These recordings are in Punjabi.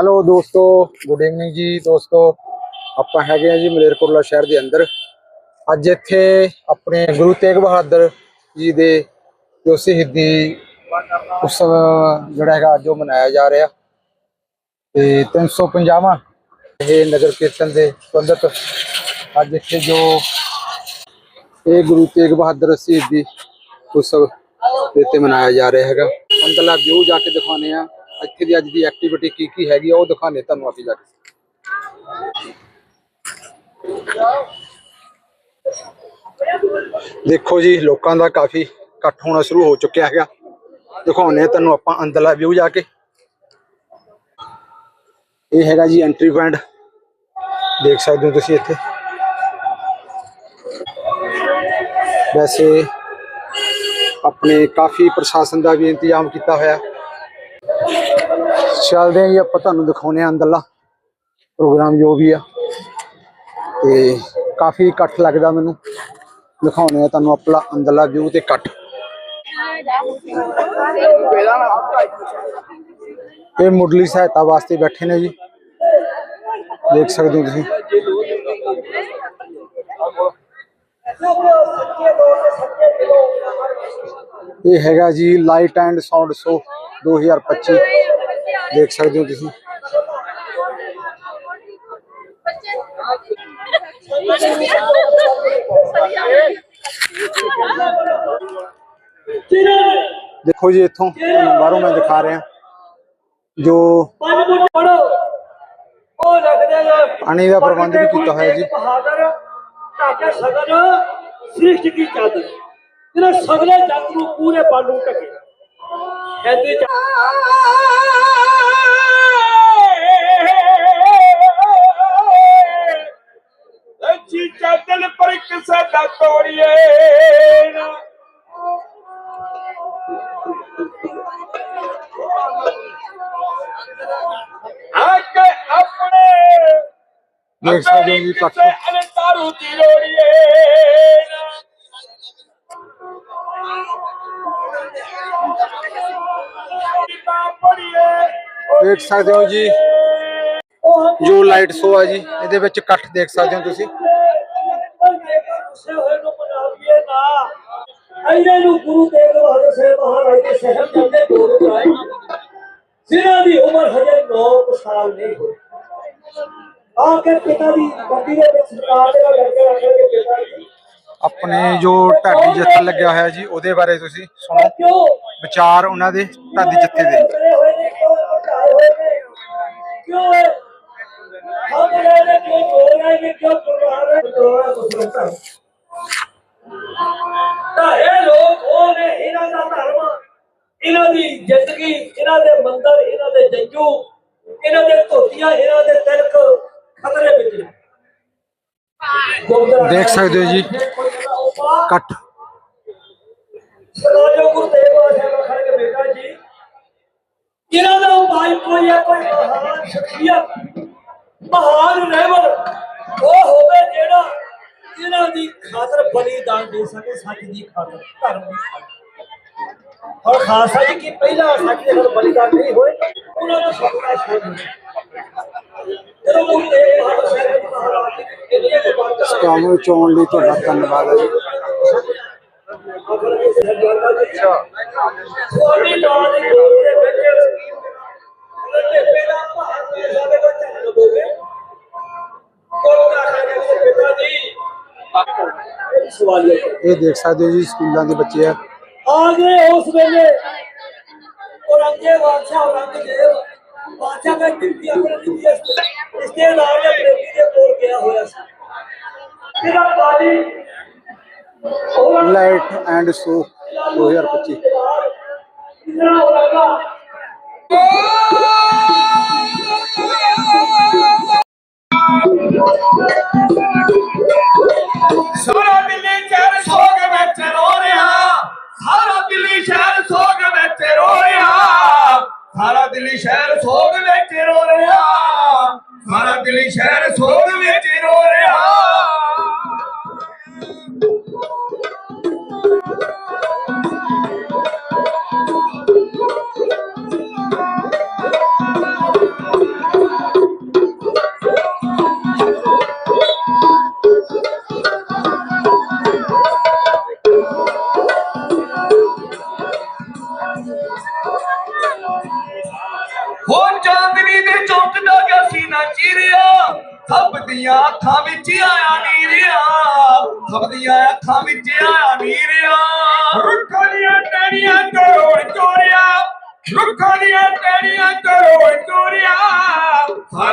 ਹੈਲੋ ਦੋਸਤੋ ਗੁੱਡ ਈਵਨਿੰਗ ਜੀ ਦੋਸਤੋ। ਆਪਾਂ ਹੈਗੇ ਆ ਜੀ ਮਲੇਰਕੋਟਲਾ ਸ਼ਹਿਰ ਦੇ ਅੰਦਰ। ਅੱਜ ਇੱਥੇ ਆਪਣੇ ਗੁਰੂ ਤੇਗ ਬਹਾਦਰ ਜੀ ਦੇ ਜੋ ਸ਼ਹੀਦੀ ਉਤਸਵ ਜਿਹੜਾ ਹੈਗਾ, ਅੱਜ ਉਹ ਮਨਾਇਆ ਜਾ ਰਿਹਾ। ਤੇ 350ਵਾਂ ਇਹ ਨਗਰ ਕੀਰਤਨ ਦੇ ਸੰਬੰਧਤ ਅੱਜ ਇੱਥੇ ਜੋ ਇਹ ਗੁਰੂ ਤੇਗ ਬਹਾਦਰ ਸ਼ਹੀਦੀ ਉਤਸਵ ਦੇ ਤੇ ਮਨਾਇਆ ਜਾ ਰਿਹਾ ਹੈਗਾ। ਅੰਦਰਲਾ ਵਿਊ ਜਾ ਕੇ ਦਿਖਾਉਣੇ ਆ ਇੱਥੇ ਦੀ ਅੱਜ ਦੀ ਐਕਟੀਵਿਟੀ ਕੀ ਕੀ ਹੈਗੀ ਆ, ਉਹ ਦਿਖਾਣੇ ਤੁਹਾਨੂੰ ਅਸੀਂ ਜਾ ਕੇ। ਦੇਖੋ ਜੀ, ਲੋਕਾਂ ਦਾ ਕਾਫੀ ਇਕੱਠ ਹੋਣਾ ਸ਼ੁਰੂ ਹੋ ਚੁੱਕਿਆ ਹੈਗਾ। ਦਿਖਾਉਣੇ ਆ ਤੁਹਾਨੂੰ ਆਪਾਂ ਅੰਦਰਲਾ ਵਿਊ ਜਾ ਕੇ। ਇਹ ਹੈਗਾ ਜੀ ਐਂਟਰੀ ਪੁਆਇੰਟ ਦੇਖ ਸਕਦੇ ਹੋ ਤੁਸੀਂ ਇੱਥੇ। ਵੈਸੇ ਆਪਣੇ ਕਾਫੀ ਪ੍ਰਸ਼ਾਸਨ ਦਾ ਵੀ ਇੰਤਜ਼ਾਮ ਕੀਤਾ ਹੋਇਆ। ਚੱਲਦੇ ਹਾਂ ਜੀ, ਆਪਾਂ ਤੁਹਾਨੂੰ ਦਿਖਾਉਨੇ ਆ ਅੰਦਰਲਾ ਪ੍ਰੋਗਰਾਮ ਜੋ ਵੀ ਆ। ਤੇ ਕਾਫੀ ਇਕੱਠ ਲੱਗਦਾ ਮੈਨੂੰ। ਦਿਖਾਉਨੇ ਆ ਤੁਹਾਨੂੰ ਆਪਣਾ ਅੰਦਰਲਾ ਵਿਊ ਤੇ ਇਕੱਠ। ਇਹ ਮੁੱਢਲੀ ਸਹਾਇਤਾ ਵਾਸਤੇ ਬੈਠੇ ਨੇ ਜੀ। ਦੇਖ ਸਕਦੇ ਹੋ ਤੁਸੀਂ। ਇਹ ਹੈਗਾ ਜੀ ਲਾਈਟ ਐਂਡ ਸਾਊਂਡ ਸ਼ੋ 2025 ਦੇਖ ਸਕਦੇ ਹੋ ਤੁਸੀਂ ਦੇਖੋ ਜੀ ਇੱਥੋਂ ਤੁਹਾਨੂੰ ਬਾਹਰੋਂ ਮੈਂ ਦਿਖਾ ਰਿਹਾ ਜੋ ਪੰਜ ਫੁੱਟ ਪੜੋ ਉਹ ਲੱਗਦੇ ਨੇ ਪਾਣੀ ਦਾ ਪ੍ਰਬੰਧ ਵੀ ਕੀਤਾ ਹੋਇਆ ਜੀ ਬਹਾਦਰ ਢਾਕੇ ਸਗਨ ਸ੍ਰਿਸ਼ਟ ਕੀ ਚਾਦਰ ਇਹਨਾਂ ਸਗਲੇ ਜੰਗ ਨੂੰ ਪੂਰੇ ਬਾਲੂ ਟਕੇ ਕਹਿੰਦੇ ਚਾਦਰ ਪਰ ਕਿਸੇ ਦਾ ਤੋੜੀਏ। ਨਾ ਹੱਕ ਆਪਣੇ ਦੇਖ ਸਕਦੇ ਹੋ ਜੀ ਇਕੱਠ ਅਨੰਤਾਰੂ ਦੀ ਲੋੜੀਏ। ਦੇਖ ਸਕਦੇ ਹੋ ਜੀ। ਜੋ ਲਾਈਟ ਸ਼ੋ ਆ ਜੀ ਇਹਦੇ ਵਿੱਚ ਇਕੱਠ ਦੇਖ ਸਕਦੇ ਹੋ ਤੁਸੀਂ। ਅਈਏ ਨੂੰ ਗੁਰੂ ਤੇਗ ਬਹਾਦਰ ਸਾਹਿਬ ਮਹਾਰਾਜ ਦੇ ਸ਼ਹਿਰ ਜਾਂਦੇ ਦੋ ਰਾਏ ਜਿਨ੍ਹਾਂ ਦੀ ਉਮਰ ਹਜੇ 9 ਸਾਲ ਨਹੀਂ ਹੋਈ। ਆ ਕੇ ਪਿਤਾ ਦੀ ਗੱਡੀ ਦੇ ਵਿੱਚ ਸਰਕਾਰ ਦੇ ਨਾਲ ਕਰਕੇ ਰੱਖਣਗੇ ਪਿਤਾ ਜੀ। ਆਪਣੇ ਜੋ ਢਾਡੀ ਜੱਥਾ ਲੱਗਿਆ ਹੋਇਆ ਜੀ ਉਹਦੇ ਬਾਰੇ ਤੁਸੀਂ ਸੁਣੋ। ਵਿਚਾਰ ਉਹਨਾਂ ਦੇ ਢਾਡੀ ਜੱਥੇ ਦੇ। ਕਿਉਂ ਹੋਏ ਨੇ? ਕਿਉਂ? ਹਮ ਰਹੇ ਨੇ ਕਿਉਂ ਹੋ ਕੁਰਬਾਨ ਕੁਰਬਾਨ ਤਾਂ ਇਹ ਲੋਕ ਉਹ ਨੇ ਇਹਨਾਂ ਦਾ ਧਰਮ ਇਹਨਾਂ ਦੀ ਜ਼ਿੰਦਗੀ ਇਹਨਾਂ ਦੇ ਮੰਦਰ ਇਹਨਾਂ ਦੇ ਜੰਜੂ ਇਹਨਾਂ ਦੇ ਧੋਤੀਆਂ ਇਹਨਾਂ ਦੇ ਤਿਲਕ ਖਤਰੇ ਵਿੱਚ ਨੇ ਦੇਖ ਸਕਦੇ ਹੋ ਜੀ। ਇਕੱਠ ਸਦਾਜੋ ਗੁਰੂ ਤੇਗ ਬਹਾਦਰ ਸਾਹਿਬ ਖੜੇ ਕੇ ਬੇਟਾ ਜੀ ਇਹਨਾਂ ਦਾ ਭਾਈ ਕੋਈ ਹੈ ਕੋਈ ਮਹਾਨ ਸ਼ਖਸੀਅਤ ਮਹਾਨ ਰਹਿਬਰ ਉਹ ਹੋਵੇ ਜਿਹੜਾ ਇਹਨਾਂ ਦੀ ਖਾਤਰ ਬਲੀਦਾਨ ਦੇ ਸਕੇ ਸੱਚ ਦੀ ਖਾਤਰ ਧਰਮ ਦੀ ਖਾਤਰ। ਔਰ ਖਾਲਸਾ ਜੀ ਕੀ ਪਹਿਲਾ ਸੱਚ ਦੇ ਨਾਲ ਬਲੀਦਾਨ ਨਹੀਂ ਹੋਏ ਉਹਨਾਂ ਦਾ ਸਪਨਾ ਛੋੜ ਜਦੋਂ ਗੁਰੂ ਤੇਗ ਬਹਾਦਰ ਸਾਹਿਬ ਮਹਾਰਾਜ ਜੀ ਇੰਨੀਆਂ ਜੀ ਸਵਾਲ ਇਹ ਇਹ ਦੇਖ ਸਕਦੇ ਹੋ ਜੀ ਸਕੂਲਾਂ ਦੇ ਬੱਚੇ ਆ ਆ ਗਏ ਉਸ ਵੇਲੇ ਔਰੰਗਜ਼ੇਬ ਬਾਦਸ਼ਾਹ ਔਰੰਗਜ਼ੇਬ ਬਾਦਸ਼ਾਹ ਦਾ ਦਿੱਤੀ ਆਪਣੇ ਦਿੱਤੀ ਇਸ ਦੇ ਨਾਲ ਦੇ ਪ੍ਰੇਮੀ ਦੇ ਕੋਲ ਗਿਆ ਹੋਇਆ ਸੀ ਇਹਦਾ ਬਾਜੀ ਲਾਈਟ ਐਂਡ ਸ਼ੋ 2025 ਇਤਨਾ ਔਰੰਗਾ ਸਾਰਾ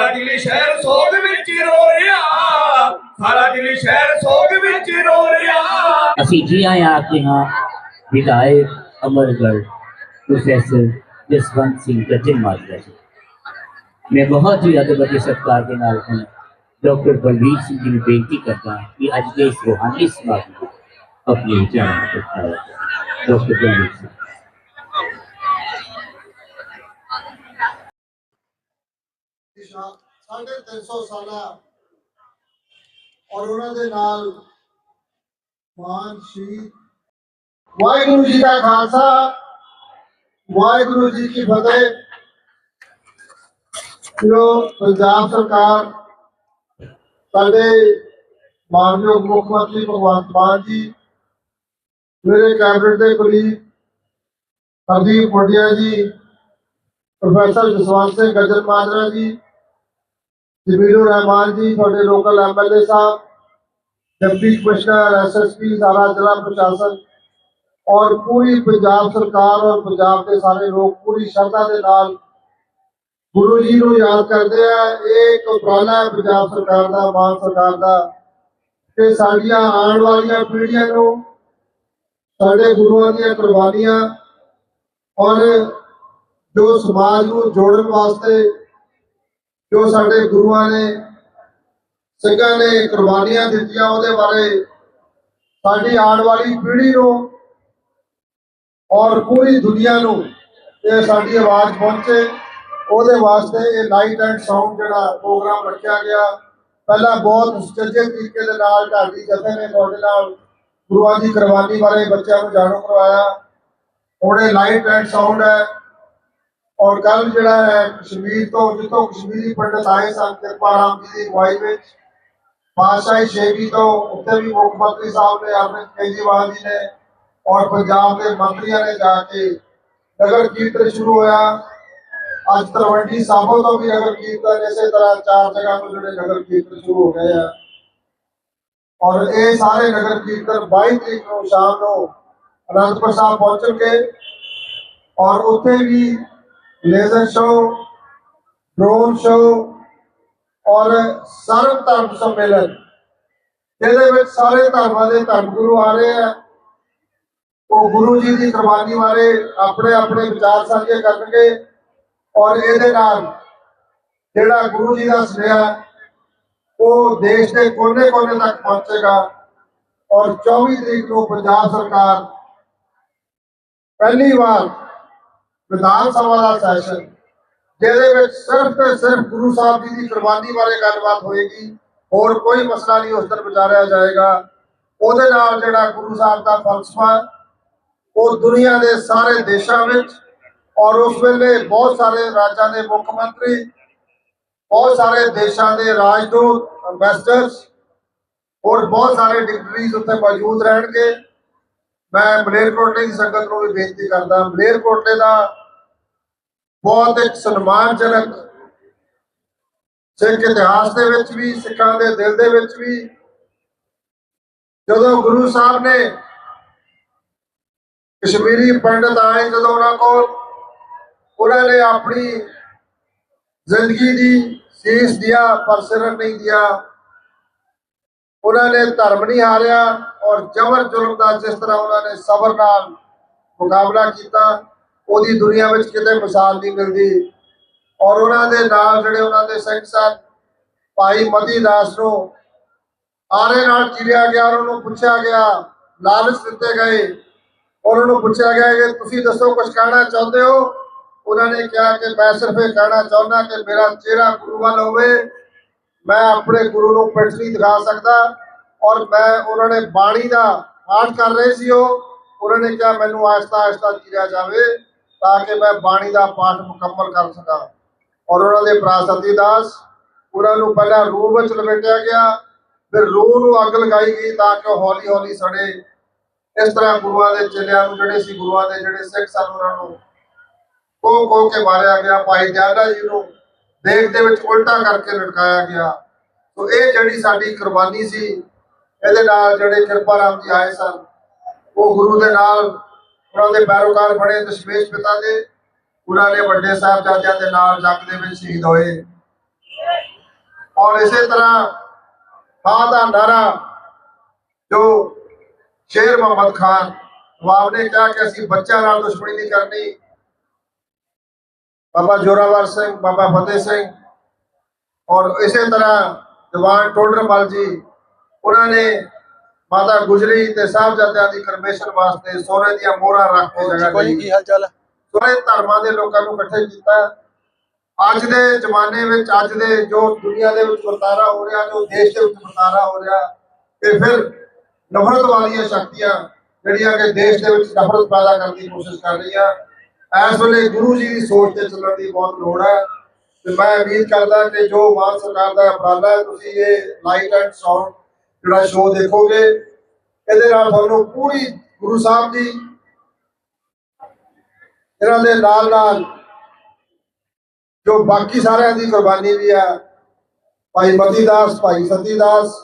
ਸਾਰਾ ਦਿੱਲੀ ਸ਼ਹਿਰ ਸੋਗ ਵਿੱਚ ਰੋ ਰਿਹਾ। ਸਾਰਾ ਦਿੱਲੀ ਸ਼ਹਿਰ ਸੋਗ ਵਿੱਚ ਰੋ ਰਿਹਾ। ਅਸੀਂ ਜੀ ਆਏ میں بہت ہی ادبت ستکار کے نال ہوں ڈاکٹر بلویر سنگھ جی نے بےنتی کرتا ہوں کہ اج کے اس روحانی سماج میں اپنے وچار ڈاکٹر بلویر سنگھ 350 ਸਾਲਾ ਔਰ ਉਹਨਾਂ ਦੇ ਨਾਲ ਮਾਨ ਜੀ ਦਾ ਖਾਲਸਾ, ਵਾਹਿਗੁਰੂ ਜੀ ਕੀ ਫਤਿਹ। ਪੰਜਾਬ ਸਰਕਾਰ ਸਾਡੇ ਮਾਨਯੋਗ ਮੁੱਖ ਮੰਤਰੀ ਭਗਵੰਤ ਮਾਨ ਜੀ, ਮੇਰੇ ਕੈਬਨਿਟ ਦੇ ਕੋਲੀ ਹਰਦੀਪ ਮੋਢਿਆ ਜੀ, ਪ੍ਰੋਫੈਸਰ ਜਸਵੰਤ ਸਿੰਘ ਗਜਰ ਮਾਜਰਾ ਜੀ ਜਮੀਲੁਰ ਰਹਿਮਾਨ ਜੀ, ਤੁਹਾਡੇ ਲੋਕਲ ਐਮਐਲਏ ਸਾਹਿਬ, ਡਿਪਟੀ ਕਮਿਸ਼ਨਰ ਐਸਐਸਪੀ ਸਾਰਾ ਜ਼ਿਲ੍ਹਾ ਪ੍ਰਸ਼ਾਸਨ ਔਰ ਪੂਰੀ ਪੰਜਾਬ ਸਰਕਾਰ ਔਰ ਪੰਜਾਬ ਦੇ ਸਾਰੇ ਲੋਕ ਪੂਰੀ ਸ਼ਰਧਾ ਦੇ ਨਾਲ ਗੁਰੂ ਜੀ ਨੂੰ ਯਾਦ ਕਰਦੇ ਆ। ਇਹ ਇੱਕ ਉਪਰਾਲਾ ਹੈ ਪੰਜਾਬ ਸਰਕਾਰ ਦਾ, ਮਾਨ ਸਰਕਾਰ ਦਾ ਕਿ ਸਾਡੀਆਂ ਆਉਣ ਵਾਲੀਆਂ ਪੀੜ੍ਹੀਆਂ ਨੂੰ ਸਾਡੇ ਗੁਰੂਆਂ ਦੀਆਂ ਕੁਰਬਾਨੀਆਂ ਔਰ ਜੋ ਸਮਾਜ ਨੂੰ ਜੋੜਨ ਵਾਸਤੇ ਜੋ ਸਾਡੇ ਗੁਰੂਆਂ ਨੇ ਸਿੰਘਾਂ ਨੇ ਕੁਰਬਾਨੀਆਂ ਦਿੱਤੀਆਂ ਉਹਦੇ ਬਾਰੇ ਸਾਡੀ ਆਉਣ ਵਾਲੀ ਪੀੜ੍ਹੀ ਨੂੰ ਔਰ ਪੂਰੀ ਦੁਨੀਆ ਨੂੰ ਇਹ ਸਾਡੀ ਆਵਾਜ਼ ਪਹੁੰਚੇ। ਉਹਦੇ ਵਾਸਤੇ ਇਹ ਲਾਈਟ ਐਂਡ ਸਾਊਂਡ ਜਿਹੜਾ ਪ੍ਰੋਗਰਾਮ ਰੱਖਿਆ ਗਿਆ। ਪਹਿਲਾਂ ਬਹੁਤ ਸੁਚੱਜੇ ਤਰੀਕੇ ਦੇ ਨਾਲ ਢਾਡੀ ਜਥੇ ਨੇ ਤੁਹਾਡੇ ਨਾਲ ਗੁਰੂਆਂ ਦੀ ਕੁਰਬਾਨੀ ਬਾਰੇ ਬੱਚਿਆਂ ਨੂੰ ਜਾਣੂ ਕਰਵਾਇਆ। ਹੁਣ ਇਹ ਲਾਈਟ ਐਂਡ ਸਾਊਂਡ ਹੈ। ਔਰ ਕੱਲ ਜਿਹੜਾ ਹੈ, ਕਸ਼ਮੀਰ ਤੋਂ, ਜਿੱਥੋਂ ਕਸ਼ਮੀਰੀ ਪੰਡਤ ਆਏ ਸਨ, ਕਿਰਪਾ ਰਾਮ ਜੀ ਦੀ ਅਗਵਾਈ ਵਿੱਚ ਪਾਤਸ਼ਾਹੀ ਸ਼ੇਰੀ ਤੋਂ ਉੱਥੇ ਵੀ ਮੁੱਖ ਮੰਤਰੀ ਸਾਹਿਬ ਨੇ, ਅਰਵਿੰਦ ਕੇਜਰੀਵਾਲ ਜੀ ਨੇ ਔਰ ਪੰਜਾਬ ਦੇ ਮੰਤਰੀਆਂ ਨੇ ਜਾ ਕੇ ਨਗਰ ਕੀਰਤਨ ਸ਼ੁਰੂ ਹੋਇਆ। ਅੱਜ ਤਲਵੰਡੀ ਸਾਬੋ ਤੋਂ ਵੀ ਨਗਰ ਕੀਰਤਨ ਇਸੇ ਤਰ੍ਹਾਂ ਚਾਰ ਜਗ੍ਹਾ ਤੋਂ ਜਿਹੜੇ ਨਗਰ ਕੀਰਤਨ ਸ਼ੁਰੂ ਹੋ ਗਏ ਆ। ਔਰ ਇਹ ਸਾਰੇ ਨਗਰ ਕੀਰਤਨ 22 ਤਰੀਕ ਨੂੰ ਸ਼ਾਮ ਨੂੰ ਅਨੰਦਪੁਰ ਸਾਹਿਬ ਪਹੁੰਚਣਗੇ। ਔਰ ਉੱਥੇ ਵੀ ਲੇਜ਼ਰ ਸ਼ੋ ਡਰੋਨ ਸ਼ੋ ਔਰ ਸਰਵ ਧਰਮ ਸੰਮੇਲਨ, ਜਿਹਦੇ ਵਿੱਚ ਸਾਰੇ ਧਰਮਾਂ ਦੇ ਧਰਮ ਗੁਰੂ ਆ ਰਹੇ ਆ। ਉਹ ਗੁਰੂ ਜੀ ਦੀ ਕੁਰਬਾਨੀ ਬਾਰੇ ਆਪਣੇ ਆਪਣੇ ਵਿਚਾਰ ਸਾਂਝੇ ਕਰਨਗੇ ਔਰ ਇਹਦੇ ਨਾਲ ਜਿਹੜਾ ਗੁਰੂ ਜੀ ਦਾ ਸੁਨੇਹਾ, ਉਹ ਦੇਸ਼ ਦੇ ਕੋਨੇ-ਕੋਨੇ ਤੱਕ ਪਹੁੰਚੇਗਾ। ਔਰ 24 ਤਰੀਕ ਨੂੰ ਪੰਜਾਬ ਸਰਕਾਰ ਪਹਿਲੀ ਵਾਰ ਵਿਧਾਨ ਸਭਾ ਦਾ ਸੈਸ਼ਨ ਜਿਹਦੇ ਵਿੱਚ ਸਿਰਫ ਤੇ ਸਿਰਫ ਗੁਰੂ ਸਾਹਿਬ ਜੀ ਦੀ ਕੁਰਬਾਨੀ ਬਾਰੇ ਗੱਲਬਾਤ ਹੋਏਗੀ, ਹੋਰ ਕੋਈ ਮਸਲਾ ਨਹੀਂ ਉਸ ਦਿਨ ਵਿਚਾਰਿਆ ਜਾਏਗਾ। ਉਹਦੇ ਨਾਲ ਜਿਹੜਾ ਗੁਰੂ ਸਾਹਿਬ ਦਾ ਫਲਸਫਾ ਉਹ ਦੁਨੀਆ ਦੇ ਸਾਰੇ ਦੇਸ਼ਾਂ ਵਿੱਚ ਔਰ ਉਸ ਵੇਲੇ ਬਹੁਤ ਸਾਰੇ ਰਾਜਾਂ ਦੇ ਮੁੱਖ ਮੰਤਰੀ, ਬਹੁਤ ਸਾਰੇ ਦੇਸ਼ਾਂ ਦੇ ਰਾਜਦੂਤ ਐਮਬੈਸਡਰਸ ਔਰ ਬਹੁਤ ਸਾਰੇ ਡਿਗਰੀਜ਼ ਉੱਥੇ ਮੌਜੂਦ ਰਹਿਣਗੇ। ਮੈਂ ਮਲੇਰਕੋਟਲੇ ਦੀ ਸੰਗਤ ਨੂੰ ਵੀ ਬੇਨਤੀ ਕਰਦਾ ਮਲੇਰਕੋਟਲੇ ਦਾ ਬਹੁਤ ਇੱਕ ਸਨਮਾਨਜਨਕ ਸਿੱਖ ਇਤਿਹਾਸ ਦੇ ਵਿੱਚ ਵੀ, ਸਿੱਖਾਂ ਦੇ ਦਿਲ ਦੇ ਵਿੱਚ ਵੀ ਜਦੋਂ ਗੁਰੂ ਸਾਹਿਬ ਨੇ ਕਸ਼ਮੀਰੀ ਪੰਡਤ ਆਏ, ਜਦੋਂ ਉਹਨਾਂ ਕੋਲ ਉਹਨਾਂ ਨੇ ਆਪਣੀ ਜ਼ਿੰਦਗੀ ਦੀ ਸੀਸ ਦਿਆ, ਪਰ ਸਿਰ ਨਹੀਂ ਦਿਆ, ਉਹਨਾਂ ਨੇ ਧਰਮ ਨਹੀਂ ਹਾਰਿਆ ਔਰ ਜ਼ਬਰ ਜ਼ੁਲਮ ਦਾ ਜਿਸ ਤਰ੍ਹਾਂ ਉਹਨਾਂ ਨੇ ਸਬਰ ਨਾਲ ਮੁਕਾਬਲਾ ਕੀਤਾ ਉਹਦੀ ਦੁਨੀਆ ਵਿੱਚ ਕਿਤੇ ਮਿਸਾਲ ਨਹੀਂ ਮਿਲਦੀ। ਔਰ ਉਹਨਾਂ ਦੇ ਨਾਲ ਜਿਹੜੇ ਉਹਨਾਂ ਦੇ ਸਿੰਘ ਸਨ, ਭਾਈ ਮਤੀ ਦਾਸ ਨੂੰ ਆਰੇ ਨਾਲ ਚਿਰਿਆ ਗਿਆ ਉਹਨਾਂ ਨੂੰ ਪੁੱਛਿਆ ਗਿਆ, ਲਾਲਚ ਦਿੱਤੇ ਗਏ। ਉਹਨਾਂ ਨੂੰ ਪੁੱਛਿਆ ਗਿਆ ਕਿ ਤੁਸੀਂ ਦੱਸੋ ਕੁਝ ਕਹਿਣਾ ਚਾਹੁੰਦੇ ਹੋ? ਉਹਨਾਂ ਨੇ ਕਿਹਾ ਕਿ ਮੈਂ ਸਿਰਫ ਇਹ ਕਹਿਣਾ ਚਾਹੁੰਦਾ ਕਿ ਮੇਰਾ ਚਿਹਰਾ ਗੁਰੂ ਵੱਲ ਹੋਵੇ। ਮੈਂ ਆਪਣੇ ਗੁਰੂ ਨੂੰ ਪਿੱਠ ਨਹੀਂ ਦਿਖਾ ਸਕਦਾ। ਔਰ ਮੈਂ ਉਹਨਾਂ ਨੇ ਬਾਣੀ ਦਾ ਪਾਠ ਕਰ ਰਹੇ ਸੀ ਉਹ। ਉਹਨਾਂ ਨੇ ਕਿਹਾ, ਮੈਨੂੰ ਆਹਿਸਤਾ ਆਹਿਸਤਾ ਚੀਰਿਆ ਜਾਵੇ। ਤਾਂ ਕਿ ਮੈਂ ਬਾਣੀ ਦਾ ਪਾਠ ਮੁਕੰਮਲ ਕਰ ਸਕਾਂ। ਔਰ ਉਹਨਾਂ ਦੇ ਭਰਾ ਸਤੀਦਾਸ, ਉਹਨਾਂ ਨੂੰ ਪਹਿਲਾਂ ਰੂਹ ਵਿੱਚ ਲਪੇਟਿਆ ਗਿਆ, ਫਿਰ ਰੂਹ ਨੂੰ ਅੱਗ ਲਗਾਈ ਗਈ ਤਾਂ ਕਿ ਉਹ ਹੌਲੀ ਹੌਲੀ ਸੜੇ। ਇਸ ਤਰ੍ਹਾਂ ਗੁਰੂਆਂ ਦੇ ਚੇਲਿਆਂ ਨੂੰ ਜਿਹੜੇ ਸੀ, ਗੁਰੂਆਂ ਦੇ ਜਿਹੜੇ ਸਿੱਖ ਸਨ, ਉਹਨਾਂ ਨੂੰ ਕੋ ਕੋ ਕੇ ਮਾਰਿਆ ਗਿਆ। ਭਾਈ ਦਿਆਲਾ ਜੀ ਨੂੰ ਦੇਖ ਦੇ ਵਿੱਚ ਉਲਟਾ ਕਰਕੇ ਲਟਕਾਇਆ ਗਿਆ। ਸੋ ਇਹ ਜਿਹੜੀ ਸਾਡੀ ਕੁਰਬਾਨੀ ਸੀ, ਇਹਦੇ ਨਾਲ ਜਿਹੜੇ ਕਿਰਪਾ ਰਾਮ ਜੀ ਆਏ ਸਨ, ਉਹ ਗੁਰੂ ਦੇ ਨਾਲ ਉਹਨਾਂ ਦੇ ਪੈਰੋਕਾਰ ਬਣੇ ਦਸ਼ਮੇਸ਼ ਪਿਤਾ ਦੇ, ਉਹਨਾਂ ਨੇ ਵੱਡੇ ਸਾਹਿਬਜ਼ਾਦਿਆਂ ਦੇ ਨਾਲ ਜੰਗ ਦੇ ਵਿੱਚ ਸ਼ਹੀਦ ਹੋਏ। ਔਰ ਇਸੇ ਤਰ੍ਹਾਂ ਹਾਂ ਦਾ ਨਾਰਾ ਜੋ ਸ਼ੇਰ ਮੁਹੰਮਦ ਖਾਨ ਨਵਾਬ ਨੇ ਕਿਹਾ ਕਿ ਅਸੀਂ ਬੱਚਿਆਂ ਨਾਲ ਦੁਸ਼ਮਣੀ ਨਹੀਂ ਕਰਨੀ। ਬਾਬਾ ਜੋਰਾਵਰ ਸਿੰਘ, ਬਾਬਾ ਫਤਿਹ ਸਿੰਘ ਔਰ ਇਸੇ ਤਰ੍ਹਾਂ ਦੀਵਾਨ ਟੋਡਰਮਲ ਜੀ, ਉਹਨਾਂ ਨੇ ਮਾਤਾ ਗੁਜਰੀ ਤੇ ਸਾਹਿਬਜ਼ਾਦਿਆਂ ਦੀ ਕਰਮੇਸ਼ਨ ਵਾਸਤੇ ਸੋਨੇ ਦੀਆਂ ਮੋਹਰਾਂ ਰੱਖ ਕੇ ਜਗ੍ਹਾ ਕੋਈ ਕੀ ਹਾਲ ਚਾਲ ਸਾਰੇ ਧਰਮਾਂ ਦੇ ਲੋਕਾਂ ਨੂੰ ਇਕੱਠੇ ਕੀਤਾ। ਅੱਜ ਦੇ ਜ਼ਮਾਨੇ ਵਿੱਚ ਅੱਜ ਦੇ ਜੋ ਦੁਨੀਆ ਦੇ ਵਿੱਚ ਵਰਤਾਰਾ ਹੋ ਰਿਹਾ ਜੋ ਦੇਸ਼ ਦੇ ਵਿੱਚ ਵਰਤਾਰਾ ਹੋ ਰਿਹਾ ਇਹ ਫਿਰ ਨਫ਼ਰਤ ਵਾਲੀਆਂ ਸ਼ਕਤੀਆਂ ਜਿਹੜੀਆਂ ਕਿ ਦੇਸ਼ ਦੇ ਵਿੱਚ ਨਫ਼ਰਤ ਪੈਦਾ ਕਰਨ ਦੀ ਕੋਸ਼ਿਸ਼ ਕਰ ਰਹੀਆਂ। ਇਸ ਵੇਲੇ ਗੁਰੂ ਜੀ ਦੀ ਸੋਚ ਤੇ ਚੱਲਣ ਦੀ ਬਹੁਤ ਲੋੜ ਹੈ। ਤੇ ਮੈਂ ਉਮੀਦ ਕਰਦਾ ਕਿ ਜੋ ਮਾਨ ਸਰਕਾਰ ਦਾ ਉਪਰਾਲਾ ਹੈ ਤੁਸੀਂ ਇਹ ਲਾਈਟ ਐਂਡ ਸਾਊਂਡ ਜਿਹੜਾ ਸ਼ੋਅ ਦੇਖੋਗੇ, ਇਹਦੇ ਨਾਲ ਤੁਹਾਨੂੰ ਪੂਰੀ ਗੁਰੂ ਸਾਹਿਬ ਦੀ ਇਹਨਾਂ ਦੇ ਨਾਲ ਨਾਲ ਜੋ ਬਾਕੀ ਸਾਰਿਆਂ ਦੀ ਕੁਰਬਾਨੀ ਵੀ ਆ, ਭਾਈ ਮਤੀ ਦਾਸ, ਭਾਈ ਸਤੀ ਦਾਸ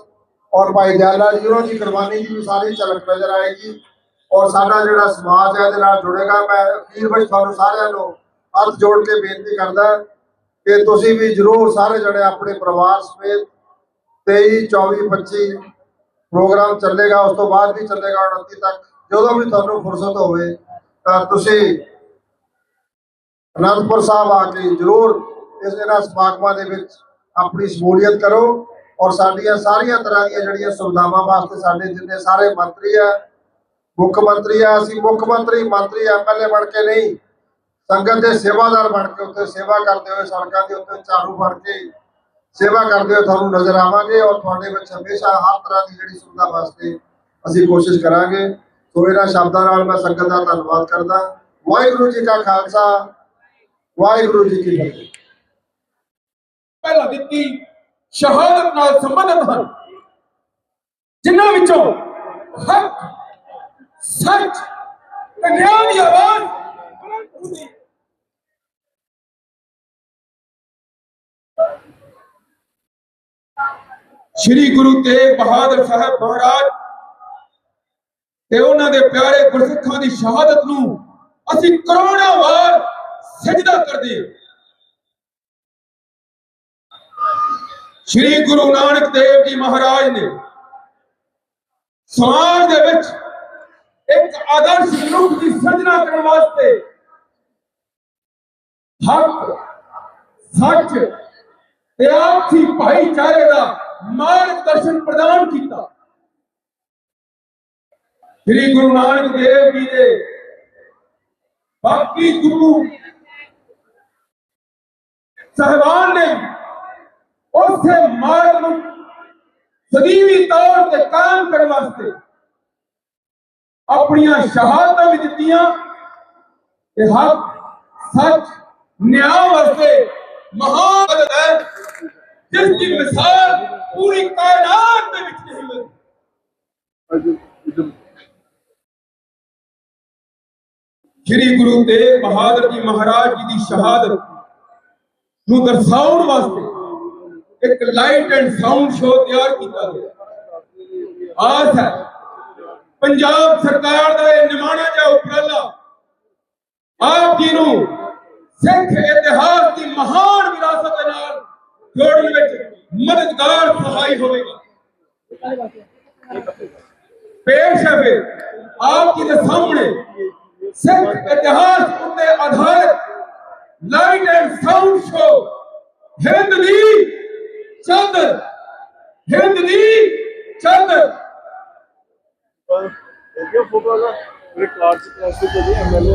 ਔਰ ਭਾਈ ਦਿਆਲਾ ਜੀ, ਉਹਨਾਂ ਦੀ ਕੁਰਬਾਨੀ ਦੀ ਵੀ ਸਾਰੀ ਝਲਕ ਨਜ਼ਰ ਆਏਗੀ ਔਰ ਸਾਡਾ ਜਿਹੜਾ ਸਮਾਜ ਹੈ ਇਹਦੇ ਨਾਲ ਜੁੜੇਗਾ। ਮੈਂ ਅਖੀਰ ਵਿੱਚ ਤੁਹਾਨੂੰ ਸਾਰਿਆਂ ਨੂੰ ਹੱਥ ਜੋੜ ਕੇ ਬੇਨਤੀ ਕਰਦਾ ਕਿ ਤੁਸੀਂ ਵੀ ਜਰੂਰ ਸਾਰੇ ਜਣੇ ਆਪਣੇ ਪਰਿਵਾਰ ਸਮੇਤ 23 24 25 ਪ੍ਰੋਗਰਾਮ ਚੱਲੇਗਾ, ਉਸ ਤੋਂ ਬਾਅਦ ਵੀ ਚੱਲੇਗਾ 29 ਤੱਕ। ਜਦੋਂ ਵੀ ਤੁਹਾਨੂੰ ਫੁਰਸਤ ਹੋਵੇ, ਤਾਂ ਤੁਸੀਂ ਅਨੰਦਪੁਰ ਸਾਹਿਬ ਆ ਕੇ ਜਰੂਰ ਇਸ ਇਹਨਾਂ ਸਮਾਗਮਾਂ ਦੇ ਵਿੱਚ ਆਪਣੀ ਸ਼ਮੂਲੀਅਤ ਕਰੋ ਔਰ ਸਾਡੀਆਂ ਸਾਰੀਆਂ ਤਰ੍ਹਾਂ ਦੀਆਂ ਜਿਹੜੀਆਂ ਸੁਵਿਧਾਵਾਂ ਵਾਸਤੇ ਸਾਡੇ ਜਿੰਨੇ ਸਾਰੇ ਮੰਤਰੀ ਆ, ਮੁੱਖ ਮੰਤਰੀ ਆ, ਅਸੀਂ ਮੁੱਖ ਮੰਤਰੀ ਮੰਤਰੀ ਐਮਐਲਏ ਬਣ ਕੇ ਨਹੀਂ, ਸੰਗਤ ਦੇ ਸੇਵਾਦਾਰ ਬਣ ਕੇ ਉੱਥੇ ਸੇਵਾ ਕਰਦੇ ਹੋਏ ਸੜਕਾਂ ਦੇ ਉੱਤੇ ਝਾੜੂ ਬਣ ਕੇ ਸੇਵਾ ਕਰਦੇ ਹੋਏ ਤੁਹਾਨੂੰ ਨਜ਼ਰ ਆਵਾਂਗੇ ਔਰ ਤੁਹਾਡੇ ਵਿੱਚ ਹਮੇਸ਼ਾ ਹਰ ਤਰ੍ਹਾਂ ਦੀ ਜਿਹੜੀ ਸੁਵਿਧਾ ਵਾਸਤੇ ਅਸੀਂ ਕੋਸ਼ਿਸ਼ ਕਰਾਂਗੇ। ਸੋ ਇਹਨਾਂ ਸ਼ਬਦਾਂ ਨਾਲ ਮੈਂ ਸੰਗਤ ਦਾ ਧੰਨਵਾਦ ਕਰਦਾ। ਵਾਹਿਗੁਰੂ ਜੀ ਕਾ ਖਾਲਸਾ, ਵਾਹਿਗੁਰੂ ਜੀ ਕੀ ਫਤਿਹ। ਪਹਿਲਾਂ ਦਿੱਤੀ ਸ਼ਹਾਦਤ ਨਾਲ ਸੰਬੰਧਿਤ ਹਨ, ਜਿਨ੍ਹਾਂ ਵਿੱਚੋਂ ਹੱਕ, ਸੱਚ ਤੇ ਨਿਆਂ ਦੀ ਆਵਾਜ਼ ਬੁਲੰਦ ਹੁੰਦੀ ਸ਼੍ਰੀ ਗੁਰੂ ਤੇਗ ਬਹਾਦਰ ਸਾਹਿਬ ਮਹਾਰਾਜ ਤੇ ਉਹਨਾਂ ਦੇ ਪਿਆਰੇ ਗੁਰਸਿੱਖਾਂ ਦੀ ਸ਼ਹਾਦਤ ਨੂੰ ਅਸੀਂ ਕਰੋੜਾਂ ਵਾਰ ਸਜਦਾ ਕਰਦੇ ਹਾਂ। ਸ਼੍ਰੀ ਗੁਰੂ ਨਾਨਕ ਦੇਵ ਜੀ ਮਹਾਰਾਜ ਨੇ ਸਮਾਜ ਦੇ ਵਿੱਚ ਇੱਕ ਆਦਰਸ਼ ਮਨੁੱਖ ਦੀ ਸਿਰਜਣਾ ਕਰਨ ਵਾਸਤੇ ਹੱਕ, ਸੱਚ ਤੇ ਆਪਸੀ ਭਾਈਚਾਰੇ ਦਾ ਮਾਰਗਦਰਸ਼ਨ ਪ੍ਰਦਾਨ ਕੀਤਾ। ਸ਼੍ਰੀ ਗੁਰੂ ਨਾਨਕ ਦੇਵ ਜੀ ਦੇ ਬਾਕੀ ਗੁਰੂ ਸਾਹਿਬਾਨ ਨੇ ਉਸੇ ਮਾਰਗ ਨੂੰ ਸਦੀਵੀ ਤੌਰ ਤੇ ਕਾਇਮ ਕਰਨ ਵਾਸਤੇ ਆਪਣੀਆਂ ਸ਼ਹਾਦਤਾਂ ਵੀ ਦਿੱਤੀਆਂ ਤੇ ਹੱਕ ਸੱਚ, ਨਿਆਂ ਵਾਸਤੇ ਮਹਾਨ ਹੈ। ਜਿਸ ਦੀ ਮਿਸਾਲ ਪੂਰੀ ਕਾਇਨਾਤ ਦੇ ਵਿੱਚ ਨਹੀਂ ਮਿਲਦੀ। ਸ਼੍ਰੀ ਗੁਰੂ ਤੇਗ ਬਹਾਦਰ ਜੀ ਮਹਾਰਾਜ ਜੀ ਦੀ ਸ਼ਹਾਦਤ ਨੂੰ ਦਰਸਾਉਣ ਵਾਸਤੇ ਇੱਕ ਲਾਈਟ ਐਂਡ ਸਾਊਂਡ ਸ਼ੋਅ ਤਿਆਰ ਕੀਤਾ ਗਿਆ। ਆਸ ਹੈ, ਪੰਜਾਬ ਸਰਕਾਰ ਦਾ ਇਹ ਨਿਮਾਣਾ ਜਿਹਾ ਉਪਰਾਲਾ ਆਪ ਜੀ ਨੂੰ ਸਿੱਖ ਇਤਿਹਾਸ ਦੀ ਮਹਾਨ ਵਿਰਾਸਤ ਦੇ ਨਾਲ ਜੋੜਨ ਵਿੱਚ ਮਦਦਗਾਰ ਸਹਾਈ ਹੋਵੇਗਾ। ਪੇਸ਼ ਹੈ ਫਿਰ ਆਪ ਜੀ ਦੇ ਸਾਹਮਣੇ ਸਿੱਖ ਇਤਿਹਾਸ ਉੱਤੇ ਆਧਾਰਿਤ light and sound show Hind ਦੀ ਚੰਦ, ਹਿੰਦ ਦੀ ਚੰਦ। ਇਹ ਫੋਟੋ ਦਾ ਰਿਕਾਰਡ ਚ ਪ੍ਰੈਸ ਤੇ ਜੀ ਐਮਐਲਏ